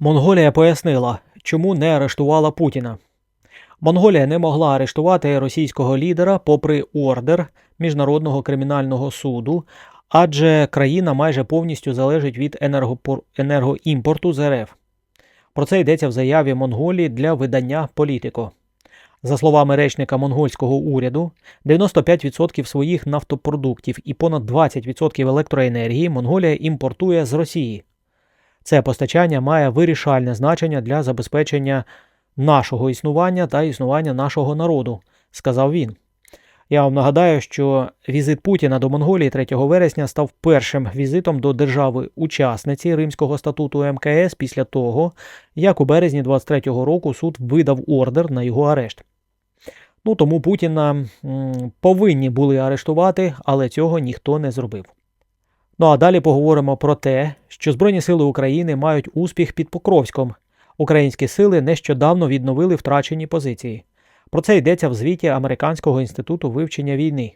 Монголія пояснила, чому не арештувала Путіна. Монголія не могла арештувати російського лідера попри ордер Міжнародного кримінального суду, адже країна майже повністю залежить від енергоімпорту з РФ. Про це йдеться в заяві Монголії для видання Політико. За словами речника монгольського уряду, 95% своїх нафтопродуктів і понад 20% електроенергії Монголія імпортує з Росії. Це постачання має вирішальне значення для забезпечення нашого існування та існування нашого народу, сказав він. Я вам нагадаю, що візит Путіна до Монголії 3 вересня став першим візитом до держави-учасниці Римського статуту МКС після того, як у березні 23-го року суд видав ордер на його арешт. Ну тому Путіна м, повинні були арештувати, але цього ніхто не зробив. Ну а далі поговоримо про те, що Збройні сили України мають успіх під Покровськом. Українські сили нещодавно відновили втрачені позиції. Про це йдеться в звіті Американського інституту вивчення війни.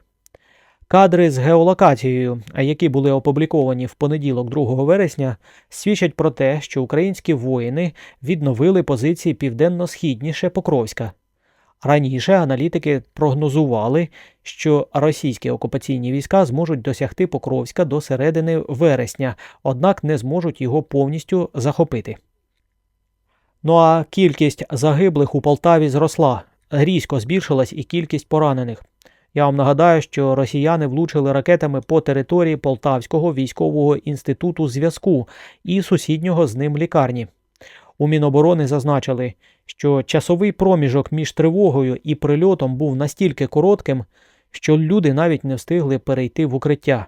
Кадри з геолокацією, які були опубліковані в понеділок 2 вересня, свідчать про те, що українські воїни відновили позиції південно-східніше Покровська. Раніше аналітики прогнозували, що російські окупаційні війська зможуть досягти Покровська до середини вересня, однак не зможуть його повністю захопити. Ну а кількість загиблих у Полтаві зросла, різко збільшилась і кількість поранених. Я вам нагадаю, що росіяни влучили ракетами по території Полтавського військового інституту зв'язку і сусіднього з ним лікарні. У Міноборони зазначили, що часовий проміжок між тривогою і прильотом був настільки коротким, що люди навіть не встигли перейти в укриття.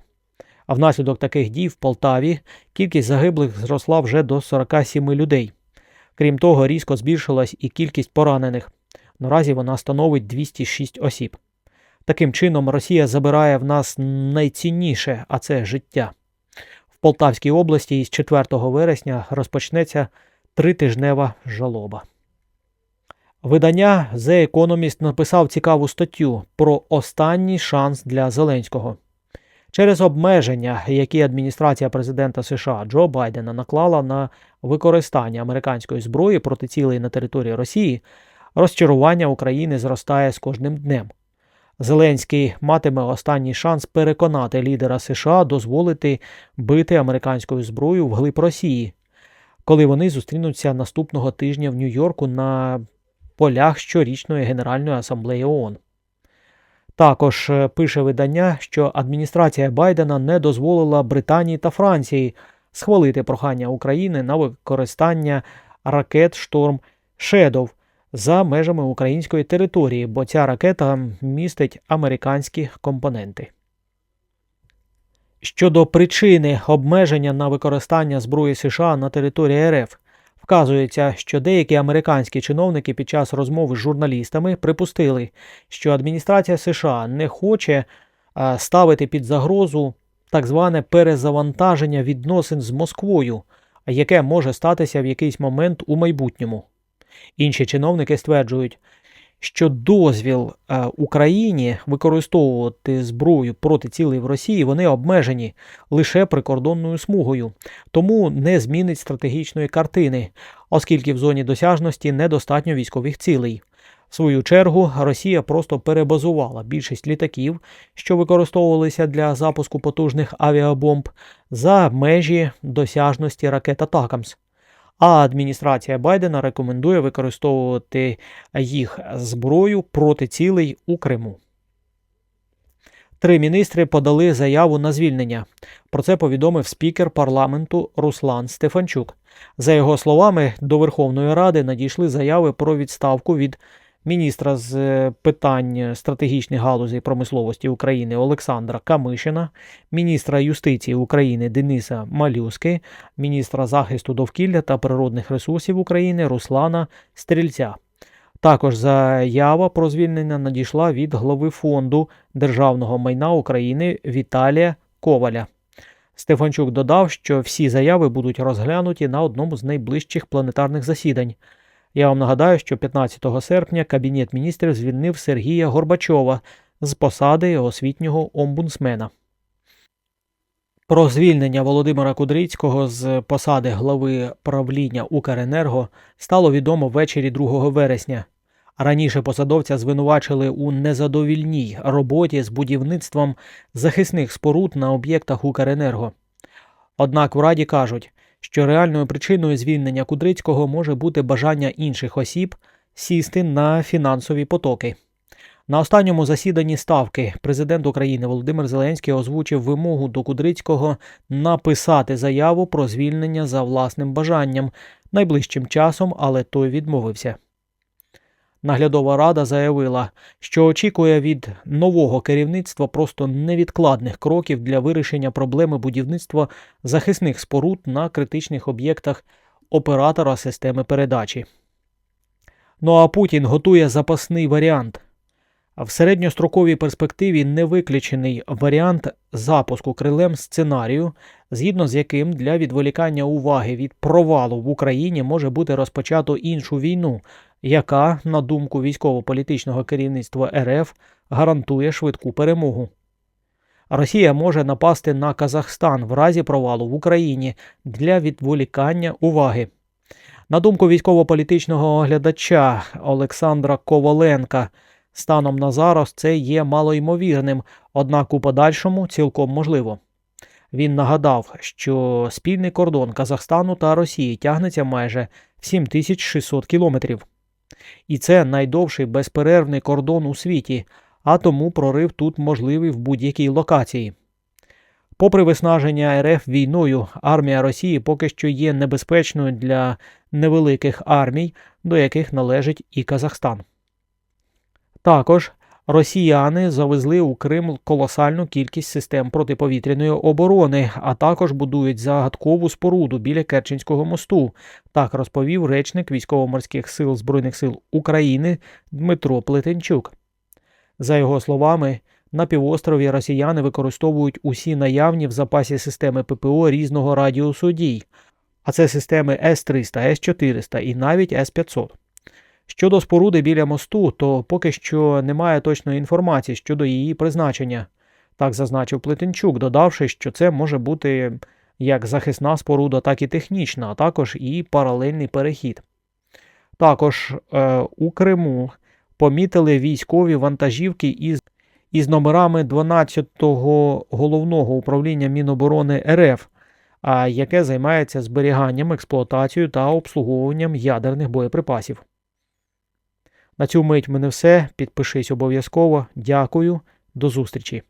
А внаслідок таких дій в Полтаві кількість загиблих зросла вже до 47 людей. Крім того, різко збільшилась і кількість поранених. Наразі вона становить 206 осіб. Таким чином, Росія забирає в нас найцінніше, а це життя. В Полтавській області із 4 вересня розпочнеться тритижнева жалоба. Видання The Economist написав цікаву статтю про останній шанс для Зеленського. Через обмеження, які адміністрація президента США Джо Байдена наклала на використання американської зброї проти цілей на території Росії, розчарування України зростає з кожним днем. Зеленський матиме останній шанс переконати лідера США дозволити бити американською зброєю вглиб Росії, коли вони зустрінуться наступного тижня в Нью-Йорку на полях щорічної Генеральної асамблеї ООН. Також е, пише видання, що адміністрація Байдена не дозволила Британії та Франції схвалити прохання України на використання ракет Шторм Шедов за межами української території, бо ця ракета містить американські компоненти. Щодо причини обмеження на використання зброї США на території РФ, вказується, що деякі американські чиновники під час розмови з журналістами припустили, що адміністрація США не хоче ставити під загрозу так зване перезавантаження відносин з Москвою, яке може статися в якийсь момент у майбутньому. Інші чиновники стверджують, що дозвіл е, Україні використовувати зброю проти цілей в Росії вони обмежені лише прикордонною смугою, тому не змінить стратегічної картини, оскільки в зоні досяжності недостатньо військових цілей. В свою чергу Росія просто перебазувала більшість літаків, що використовувалися для запуску потужних авіабомб, за межі досяжності ракет Атакамс. А адміністрація Байдена рекомендує використовувати їх зброю проти цілей у Криму. Три міністри подали заяву на звільнення. Про це повідомив спікер парламенту Руслан Стефанчук. За його словами, до Верховної Ради надійшли заяви про відставку від міністра з е, питань стратегічних галузей промисловості України Олександра Камишина, міністра юстиції України Дениса Малюски, міністра захисту довкілля та природних ресурсів України Руслана Стрільця. Також заява про звільнення надійшла від голови фонду державного майна України Віталія Коваля. Стефанчук додав, що всі заяви будуть розглянуті на одному з найближчих планетарних засідань. Я вам нагадаю, що 15 серпня Кабінет міністрів звільнив Сергія Горбачова з посади освітнього омбудсмена. Про звільнення Володимира Кудрицького з посади глави правління Укренерго стало відомо ввечері 2 вересня. Раніше посадовця звинувачили у незадовільній роботі з будівництвом захисних споруд на об'єктах Укренерго. Однак в Раді кажуть, що реальною причиною звільнення Кудрицького може бути бажання інших осіб сісти на фінансові потоки. На останньому засіданні ставки президент України Володимир Зеленський озвучив вимогу до Кудрицького написати заяву про звільнення за власним бажанням найближчим часом, але той відмовився. Наглядова рада заявила, що очікує від нового керівництва просто невідкладних кроків для вирішення проблеми будівництва захисних споруд на критичних об'єктах оператора системи передачі. Ну а Путін готує запасний варіант. В середньостроковій перспективі не виключений варіант запуску крилем сценарію, згідно з яким для відволікання уваги від провалу в Україні може бути розпочато іншу війну, яка, на думку військово-політичного керівництва РФ, гарантує швидку перемогу. Росія може напасти на Казахстан в разі провалу в Україні для відволікання уваги. На думку військово-політичного оглядача Олександра Коваленка, станом на зараз це є малоймовірним, однак у подальшому цілком можливо. Він нагадав, що спільний кордон Казахстану та Росії тягнеться майже в 7600 кілометрів. І це найдовший безперервний кордон у світі, а тому прорив тут можливий в будь-якій локації. Попри виснаження РФ війною, армія Росії поки що є небезпечною для невеликих армій, до яких належить і Казахстан. Також росіяни завезли у Крим колосальну кількість систем протиповітряної оборони, а також будують загадкову споруду біля Керченського мосту. Так розповів речник військово-морських сил Збройних сил України Дмитро Плетенчук. За його словами, на півострові росіяни використовують усі наявні в запасі системи ППО різного радіусу дій, а це системи С-300, С-400 і навіть С-500. Щодо споруди біля мосту, то поки що немає точної інформації щодо її призначення, так зазначив Плетенчук, додавши, що це може бути як захисна споруда, так і технічна, а також і паралельний перехід. Також е, у Криму помітили військові вантажівки із із номерами 12-го головного управління Міноборони РФ, а яке займається зберіганням, експлуатацією та обслуговуванням ядерних боєприпасів. На цю мить мене все. Підпишись обов'язково. Дякую, до зустрічі!